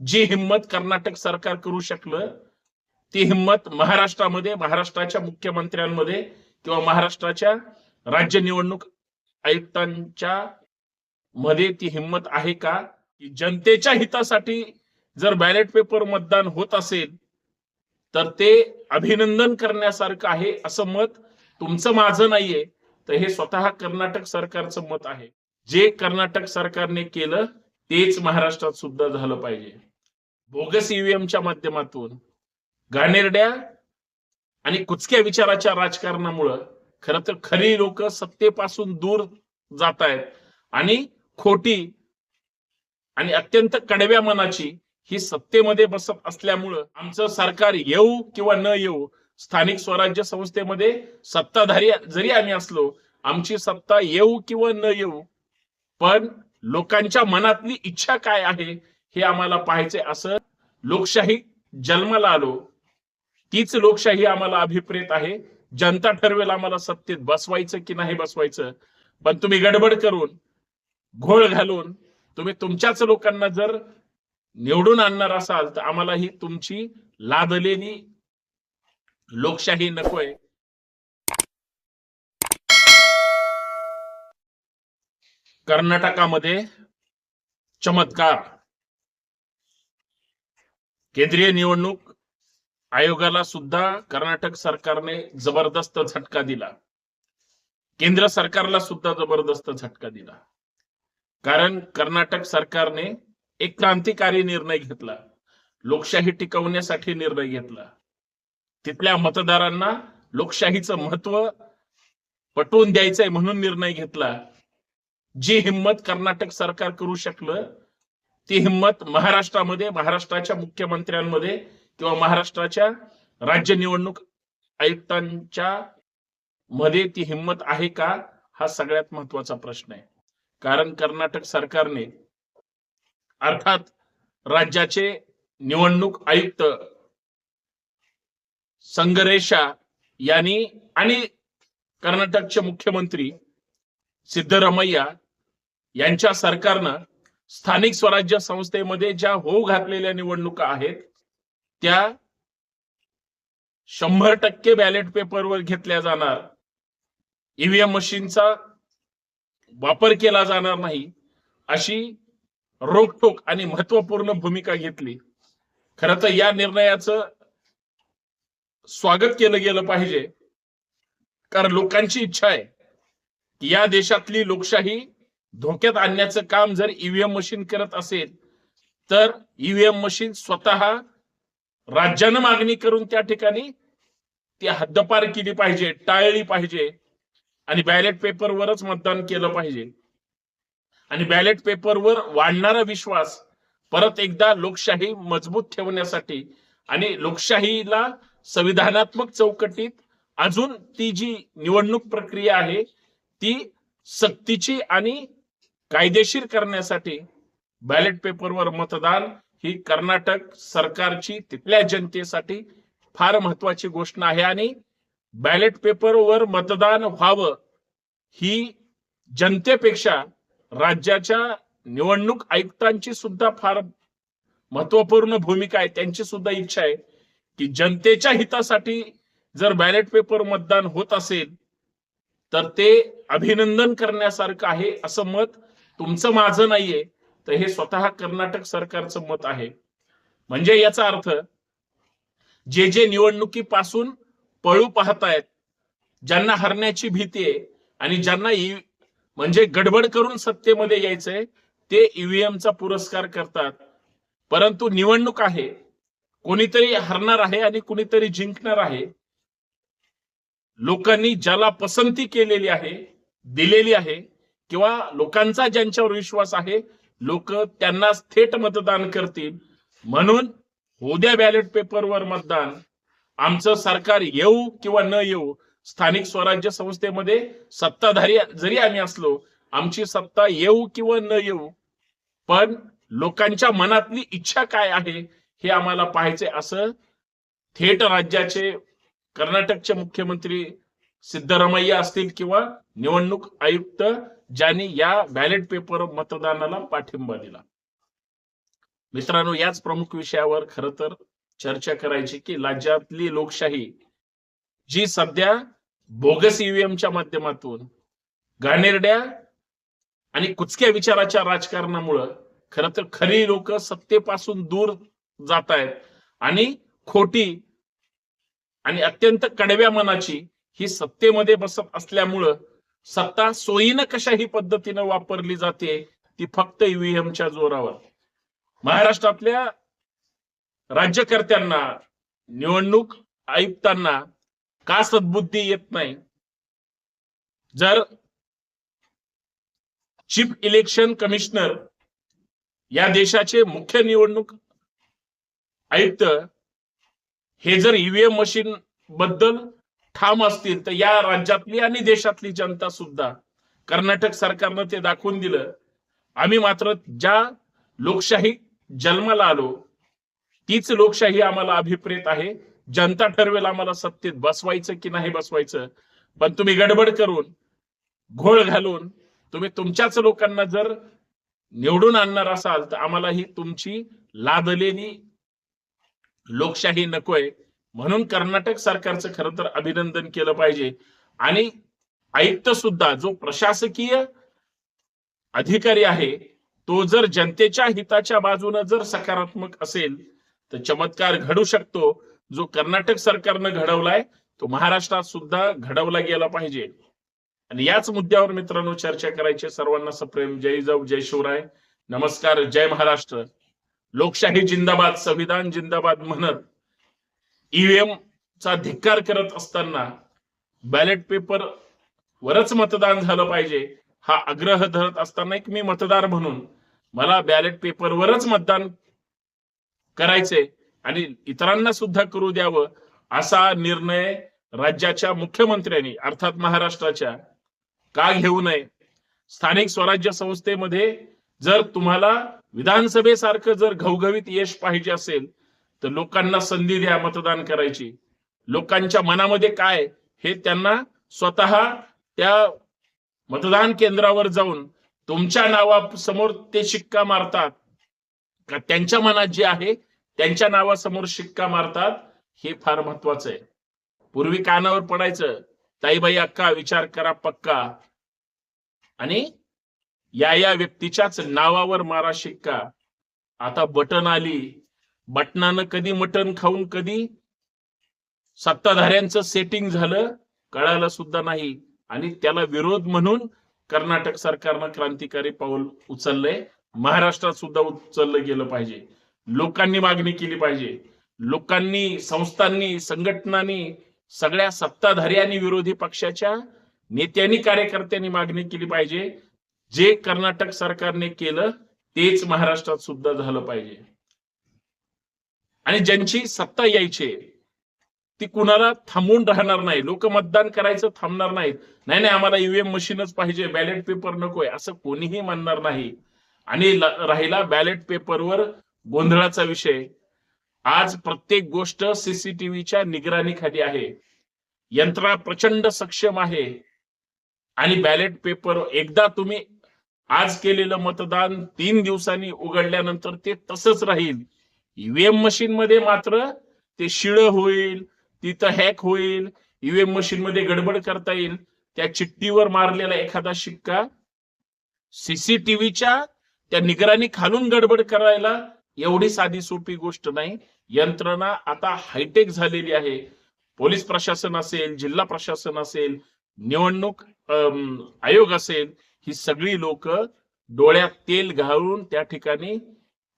जी हिंमत कर्नाटक सरकार करू शकलं ती हिंमत महाराष्ट्रामध्ये महाराष्ट्राच्या मुख्यमंत्र्यांमध्ये किंवा महाराष्ट्राच्या राज्य निवडणूक आयुक्तांच्या मध्ये ती हिंमत आहे का? की जनतेच्या हितासाठी जर बॅलेट पेपर मतदान होत असेल तर ते अभिनंदन करण्यासारखं आहे असं मत तुमचं माझं नाहीये. तर हे स्वतः कर्नाटक सरकारचं मत आहे. जे कर्नाटक सरकारने केलं तेच महाराष्ट्रात सुद्धा झालं पाहिजे. बोगस ईव्हीएमच्या माध्यमातून घाणेरड्या आणि कुचक्या विचाराच्या राजकारणामुळं खर तर खरी लोक सत्तेपासून दूर जात आहेत आणि खोटी आणि अत्यंत कडव्या मनाची ही सत्तेमध्ये बसत असल्यामुळं आमचं सरकार येऊ किंवा न येऊ स्थानिक स्वराज्य संस्थेमध्ये सत्ताधारी जरी आम्ही असलो आमची सत्ता येऊ किंवा न येऊ पण लोकांच्या मनातली इच्छा काय आहे हे आम्हाला पाहायचंय असं लोकशाही जन्माला आलो. तीच लोकशाही आम्हाला अभिप्रेत आहे. जनता ठरवेल आम्हाला सत्तेत बसवायचं की नाही बसवायचं. पण तुम्ही गडबड करून घोळ घालून तुम्ही तुमच्याच लोकांना जर निवडून आणणार असाल तर आम्हाला ही तुमची लादलेली लोकशाही नकोय. कर्नाटकामध्ये चमत्कार. केंद्रीय निवडणूक आयोगाला सुद्धा कर्नाटक सरकारने जबरदस्त झटका दिला. केंद्र सरकारला सुद्धा जबरदस्त झटका दिला. कारण कर्नाटक सरकारने एक क्रांतिकारी निर्णय घेतला. लोकशाही टिकवण्यासाठी निर्णय घेतला. तिथल्या मतदारांना लोकशाहीचं महत्त्व पटवून द्यायचंय म्हणून निर्णय घेतला. जी हिंमत कर्नाटक सरकार करू शकलं ती हिंमत महाराष्ट्रामध्ये महाराष्ट्राच्या मुख्यमंत्र्यांमध्ये किंवा महाराष्ट्राच्या राज्य निवडणूक आयुक्तांच्या मध्ये ती हिंमत आहे का हा सगळ्यात महत्त्वाचा प्रश्न आहे. कारण कर्नाटक सरकारने अर्थात राज्याचे निवडणूक आयुक्त संगरेशा यांनी आणि कर्नाटकचे मुख्यमंत्री सिद्धरामय्या यांच्या सरकारनं स्थानिक स्वराज्य संस्थेमध्ये ज्या होऊ घातलेल्या निवडणुका आहेत त्या शंभर टक्के बॅलेट पेपरवर घेतल्या जाणार. ईव्हीएम मशीनचा वापर केला जाणार नाही अशी रोकटोक आणि महत्त्वपूर्ण भूमिका घेतली. खरं तर या निर्णयाचं स्वागत केलं गेलं पाहिजे. कारण लोकांची इच्छा आहे की या देशातली लोकशाही धोक्यात आणण्याचं काम जर ईव्हीएम मशीन करत असेल तर ईव्हीएम मशीन स्वतः राज्यानं मागणी करून त्या ठिकाणी ती हद्दपार केली पाहिजे टाळली पाहिजे आणि बॅलेट पेपरवरच मतदान केलं पाहिजे. आणि बॅलेट पेपरवर वाढणारा विश्वास परत एकदा लोकशाही मजबूत ठेवण्यासाठी आणि लोकशाहीला संविधानात्मक चौकटीत अजून ती जी निवडणूक प्रक्रिया आहे ती सक्तीची आणि कायदेशीर करण्यासाठी बॅलेट पेपरवर मतदान ही कर्नाटक सरकारची तिथल्या जनतेसाठी फार महत्वाची गोष्ट आहे. आणि बॅलेट पेपरवर मतदान व्हावं ही जनतेपेक्षा राज्याच्या निवडणूक आयुक्तांची सुद्धा फार महत्त्वपूर्ण भूमिका आहे. त्यांची सुद्धा इच्छा आहे की जनतेच्या हितासाठी जर बॅलेट पेपर मतदान होत असेल तर ते अभिनंदन करण्यासारखं आहे असं मत तुमचं माझं नाहीये तर हे स्वतः कर्नाटक सरकारचं मत आहे. म्हणजे याचा अर्थ जे जे निवडणुकीपासून पळू पाहतायत ज्यांना हरण्याची भीती आहे आणि ज्यांना म्हणजे गडबड करून सत्तेमध्ये यायचंय ते ईव्हीएमचा पुरस्कार करतात. परंतु निवडणूक आहे कोणीतरी हरणार आहे आणि कोणीतरी जिंकणार आहे. लोकांनी ज्याला पसंती केलेली आहे दिलेली आहे किंवा लोकांचा ज्यांच्यावर विश्वास आहे लोक त्यांना थेट मतदान करतील. म्हणून उद्या बॅलेट पेपरवर मतदान. आमचं सरकार येऊ किंवा न येऊ स्थानिक स्वराज्य संस्थेमध्ये सत्ताधारी जरी आम्ही असलो आमची सत्ता येऊ किंवा न येऊ पण लोकांच्या मनातली इच्छा काय आहे हे आम्हाला पाहायचे असं थेट राज्याचे कर्नाटकचे मुख्यमंत्री सिद्धरामय्या असतील किंवा निवडणूक आयुक्त ज्यांनी या बॅलेट पेपर मतदानाला पाठिंबा दिला. मित्रांनो याच प्रमुख विषयावर खर तर चर्चा करायची की राज्यातली लोकशाही जी सध्या बोगस ईव्हीएमच्या माध्यमातून घाणेरड्या आणि कुचक्या विचाराच्या राजकारणामुळं खर तर खरी लोक सत्तेपासून दूर जात आहेत आणि खोटी आणि अत्यंत कडव्या मनाची ही सत्तेमध्ये बसत असल्यामुळं सत्ता सोयीनं कशाही पद्धतीनं वापरली जाते ती फक्त ईव्हीएमच्या जोरावर. महाराष्ट्रातल्या राज्यकर्त्यांना निवडणूक आयुक्तांना का सद्बुद्धी येत नाही? जर चीफ इलेक्शन कमिशनर या देशाचे मुख्य निवडणूक आयुक्त हे जर ईव्हीएम मशीन बद्दल ठाम असतील तर या राज्यातली आणि देशातली जनता सुद्धा कर्नाटक सरकारनं ते दाखवून दिलं. आम्ही मात्र ज्या लोकशाही जन्माला आलो तीच लोकशाही आम्हाला अभिप्रेत आहे. जनता ठरवेल आम्हाला सत्तेत बसवायचं की नाही बसवायचं. पण तुम्ही गडबड करून घोळ घालून तुम्ही तुमच्याच लोकांना जर निवडून आणणार असाल तर आम्हाला ही तुमची लादलेली लोकशाही नकोय. म्हणून कर्नाटक सरकारचं खरं तर अभिनंदन केलं पाहिजे. आणि आयुक्त सुद्धा जो प्रशासकीय अधिकारी आहे तो जर जनतेच्या हिताच्या बाजूने जर सकारात्मक असेल तर चमत्कार घडू शकतो. जो कर्नाटक सरकारनं घडवलाय तो महाराष्ट्रात सुद्धा घडवला गेला पाहिजे. आणि याच मुद्द्यावर मित्रांनो चर्चा करायची सर्वांना सप्रेम. जय जाऊ जय शिवराय. नमस्कार जय महाराष्ट्र. लोकशाही जिंदाबाद संविधान जिंदाबाद म्हणत ईव्हीएम चा धिक्कार करत असताना बॅलेट पेपर वरच मतदान झालं पाहिजे हा आग्रह धरत असताना एक मी मतदार म्हणून मला बॅलेट पेपरवरच मतदान करायचे आणि इतरांना सुद्धा करू द्यावं असा निर्णय राज्याच्या मुख्यमंत्र्यांनी अर्थात महाराष्ट्राच्या का घेऊ नये? स्थानिक स्वराज्य संस्थेमध्ये जर तुम्हाला विधानसभेसारखं जर घवघवीत यश पाहिजे असेल तर लोकांना संधी द्या मतदान करायची. लोकांच्या मनामध्ये काय हे त्यांना स्वतः त्या मतदान केंद्रावर जाऊन तुमच्या नावासमोर ते शिक्का मारतात. का त्यांच्या मनात जे आहे त्यांच्या नावासमोर शिक्का मारतात हे फार महत्वाचं आहे. पूर्वी कानावर पडायचं ताईबाई अक्का विचार करा पक्का. आणि या या व्यक्तीच्याच नावावर मारा शिक्का. आता बटन आली बटनानं कधी मटण खाऊन कधी सत्ताधाऱ्यांचं सेटिंग झालं कळायला सुद्धा नाही. आणि त्याला विरोध म्हणून कर्नाटक सरकारनं क्रांतिकारी पाऊल उचललंय. महाराष्ट्रात सुद्धा उचललं गेलं पाहिजे. लोकांनी मागणी केली पाहिजे. लोकांनी संस्थांनी संघटनांनी सगळ्या सत्ताधारी आणि विरोधी पक्षाच्या नेत्यांनी कार्यकर्त्यांनी मागणी केली पाहिजे. जे कर्नाटक सरकारने केलं तेच महाराष्ट्रात सुद्धा झालं पाहिजे. आणि ज्यांची सत्ता यायची ती कुणाला थांबून राहणार नाही. लोक मतदान करायचं थांबणार नाहीत. नाही नाही आम्हाला ईव्हीएम मशीनच पाहिजे. बॅलेट पेपर नकोय. असं कोणीही म्हणणार नाही. आणि राहिला बॅलेट पेपरवर गोंधळाचा विषय. आज प्रत्येक गोष्ट सीसीटीव्हीच्या निगराणीखाली आहे. यंत्रणा प्रचंड सक्षम आहे. आणि बॅलेट पेपर एकदा तुम्ही आज केलेलं मतदान तीन दिवसांनी उघडल्यानंतर ते तसंच राहील. ईव्हीएम मशीन मध्ये मात्र ते शिळ होईल तिथं हॅक होईल ईव्हीएम मशीन मध्ये गडबड करता येईल. त्या चिठ्ठीवर मारलेला एखादा शिक्का सीसीटीव्हीच्या त्या निगराणी खालून गडबड करायला एवढी साधी सोपी गोष्ट नाही. यंत्रणा आता हायटेक झालेली आहे. पोलीस प्रशासन असेल जिल्हा प्रशासन असेल निवडणूक आयोग असेल ही सगळी लोक डोळ्यात तेल घालून त्या ठिकाणी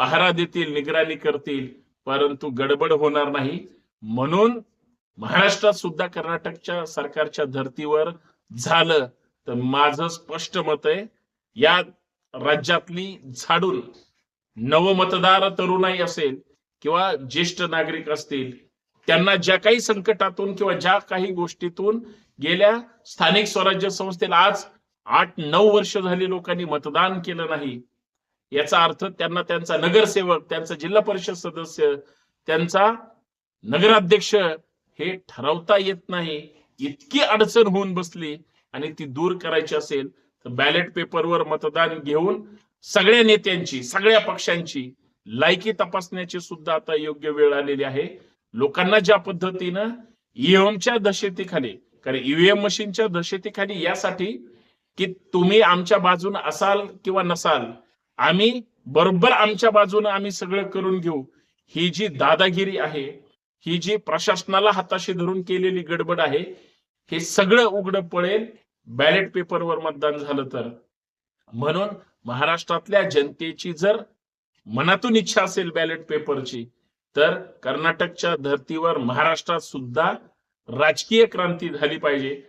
पहारा देतील निगराणी करतील परंतु गडबड होणार नाही. म्हणून महाराष्ट्रात सुद्धा कर्नाटकच्या सरकारच्या धर्तीवर झालं तर माझं स्पष्ट मत आहे या राज्यातली झाडून नवमतदार तरुणाई असेल किंवा ज्येष्ठ नागरिक असतील त्यांना ज्या काही संकटातून किंवा ज्या काही गोष्टीतून गेल्या स्थानिक स्वराज्य संस्थेला आज आठ नऊ वर्ष झाली लोकांनी मतदान केलं नाही. याचा अर्थ त्यांना त्यांचा नगरसेवक त्यांचा जिल्हा परिषद सदस्य त्यांचा नगराध्यक्ष हे ठरवता येत नाही. इतकी अडचण होऊन बसली आणि ती दूर करायची असेल, तर बॅलेट पेपरवर मतदान घेऊन सगळ्या नेत्यांची सगळ्या पक्षांची लायकी तपासण्याची सुद्धा आता योग्य वेळ आलेली आहे. लोकांना ज्या पद्धतीनं ईव्हीएमच्या दशेतीखाली कारण ईव्हीएम मशीनच्या दशेतीखाली यासाठी की तुम्ही आमच्या बाजून असाल किंवा नसाल आम्ही बरोबर आमच्या बाजूनं आम्ही सगळं करून घेऊ. ही जी दादागिरी आहे ही जी प्रशासनाला हाताशी धरून केलेली गडबड आहे हे सगळं उघडं पडेल. बॅलेट पेपरवर मतदान झालं तर. म्हणून महाराष्ट्रातल्या जनतेची जर मनातून इच्छा असेल बॅलेट पेपरची तर कर्नाटकच्या धर्तीवर महाराष्ट्रात सुद्धा राजकीय क्रांती झाली पाहिजे.